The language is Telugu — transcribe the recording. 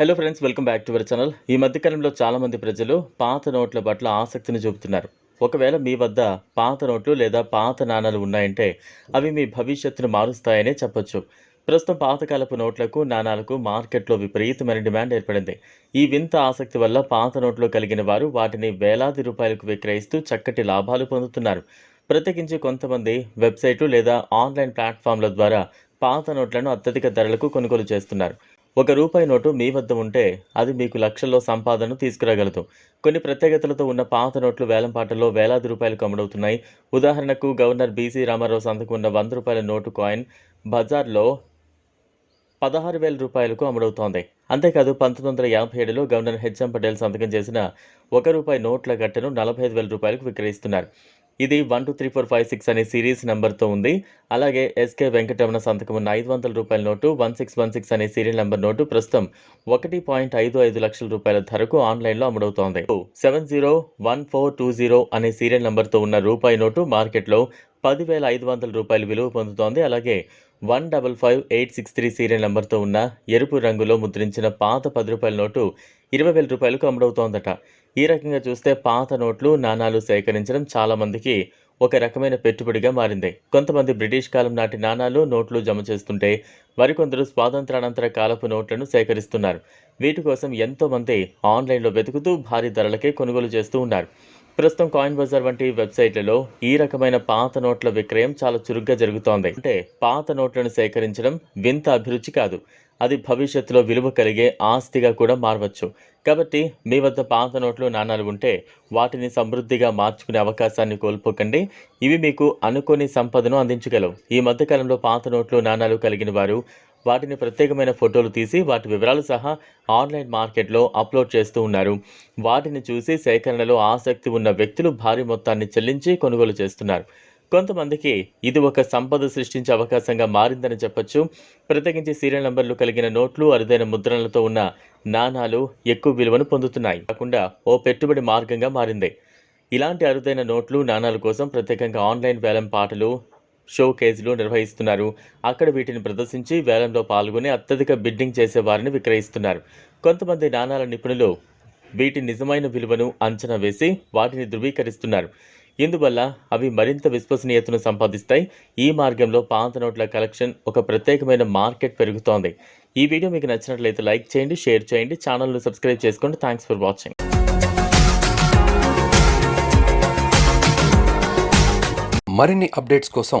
Hello friends welcome back to our channel ఈ మధ్యకాలంలో చాలామంది ప్రజలు పాత నోట్ల పట్ల ఆసక్తిని చూపుతున్నారు. ఒకవేళ మీ వద్ద పాత నోట్లు లేదా పాత నాణాలు ఉన్నాయంటే అవి మీ భవిష్యత్తును మారుస్తాయనే చెప్పొచ్చు. ప్రస్తుతం పాతకాలపు నోట్లకు నాణాలకు మార్కెట్లో విపరీతమైన డిమాండ్ ఏర్పడింది. ఈ వింత ఆసక్తి వల్ల పాత నోట్లు కలిగిన వారు వాటిని వేలాది రూపాయలకు విక్రయిస్తూ చక్కటి లాభాలు పొందుతున్నారు. ప్రత్యేకించి కొంతమంది వెబ్సైట్లు లేదా ఆన్లైన్ ప్లాట్ఫామ్ల ద్వారా పాత నోట్లను అత్యధిక ధరలకు కొనుగోలు చేస్తున్నారు. ఒక రూపాయి నోటు మీ వద్ద ఉంటే అది మీకు లక్షల్లో సంపాదనను తీసుకురాగలదు. కొన్ని ప్రత్యేకతలతో ఉన్న పాత నోట్లు వేలంపాటల్లో వేలాది రూపాయలకు అమ్ముడవుతున్నాయి ఉదాహరణకు గవర్నర్ బీసీ రామారావు సంతకు ఉన్న వంద రూపాయల నోటు కాయిన్ బజార్లో పదహారు వేల రూపాయలకు అమ్ముడవుతోంది. అంతేకాదు పంతొమ్మిది వందల యాభై ఏడులో గవర్నర్ హెచ్ఎం పటేల్ సంతకం చేసిన ఒక రూపాయి నోట్ల కట్టెను నలభై ఐదు వేల రూపాయలకు విక్రయిస్తున్నారు. ఇది one two three four five six అనే సిరీస్ నెంబర్తో ఉంది. అలాగే ఎస్కే వెంకటరమణ సంతకం ఉన్న ఐదు వందల రూపాయల note one six one six అనే సీరియల్ నెంబర్ నోటు ప్రస్తుతం ఒకటి పాయింట్ ఐదు ఐదు లక్షల రూపాయల ధరకు ఆన్లైన్లో అమ్ముడవుతోంది. Seven zero one four two zero అనే సీరియల్ నెంబర్తో ఉన్న రూపాయి నోటు మార్కెట్లో పదివేల ఐదు వందల రూపాయలు విలువ పొందుతోంది. అలాగే one double five eight six three serial నెంబర్తో ఉన్న ఎరుపు రంగులో ముద్రించిన పాత పది రూపాయల నోటు ఇరవై వేల రూపాయలకు అమ్ముడవుతోందట. ఈ రకంగా చూస్తే పాత నోట్లు నాణాలు సేకరించడం చాలామందికి ఒక రకమైన పెట్టుబడిగా మారింది. కొంతమంది బ్రిటిష్ కాలం నాటి నాణాలు నోట్లు జమ చేస్తుంటే మరికొందరు స్వాతంత్రానంతర కాలపు నోట్లను సేకరిస్తున్నారు. వీటి కోసం ఎంతోమంది ఆన్లైన్లో వెతుకుతూ భారీ ధరలకే కొనుగోలు చేస్తూ ఉన్నారు. ప్రస్తుతం కాయిన్ బజార్ వంటి వెబ్సైట్లలో ఈ రకమైన పాత నోట్ల విక్రయం చాలా చురుగ్గా జరుగుతోంది. అంటే పాత నోట్లను సేకరించడం వింత అభిరుచి కాదు. అది భవిష్యత్తులో విలువ కలిగే ఆస్తిగా కూడా మారవచ్చు. కాబట్టి మీ వద్ద పాత నోట్లు నాణాలు ఉంటే వాటిని సమృద్ధిగా మార్చుకునే అవకాశాన్ని కోల్పోకండి. ఇవి మీకు అనుకోని సంపదను అందించగలవు. ఈ మధ్యకాలంలో పాత నోట్లు నాణాలు కలిగిన వారు వాటిని ప్రత్యేకమైన ఫోటోలు తీసి వాటి వివరాలు సహా ఆన్లైన్ మార్కెట్లో అప్లోడ్ చేస్తూ ఉన్నారు. వాటిని చూసి సేకరణలో ఆసక్తి ఉన్న వ్యక్తులు భారీ మొత్తాన్ని చెల్లించి కొనుగోలు చేస్తున్నారు. కొంతమందికి ఇది ఒక సంపద సృష్టించే అవకాశంగా మారిందని చెప్పొచ్చు. ప్రత్యేకించి సీరియల్ నంబర్లు కలిగిన నోట్లు అరుదైన ముద్రణలతో ఉన్న నాణాలు ఎక్కువ విలువను పొందుతున్నాయి. కాకుండా ఓ పెట్టుబడి మార్గంగా మారింది. ఇలాంటి అరుదైన నోట్లు నాణాల కోసం ప్రత్యేకంగా ఆన్లైన్ వేలం పాటలు షో కేసులు నిర్వహిస్తున్నారు. అక్కడ వీటిని ప్రదర్శించి వేలంలో పాల్గొని అత్యధిక బిడ్డింగ్ చేసే వారిని విక్రయిస్తున్నారు. కొంతమంది నాణాల నిపుణులు వీటి నిజమైన విలువను అంచనా వేసి వాటిని ధృవీకరిస్తున్నారు. ఇందువల్ల అవి మరింత విశ్వసనీయతను సంపాదిస్తాయి. ఈ మార్గంలో పాత నోట్ల కలెక్షన్ ఒక ప్రత్యేకమైన మార్కెట్ పెరుగుతోంది. ఈ వీడియో మీకు నచ్చినట్లయితే లైక్ చేయండి షేర్ చేయండి ఛానల్ను సబ్స్క్రైబ్ చేసుకోండి. Thanks for watching. మరిన్ని అప్డేట్స్ కోసం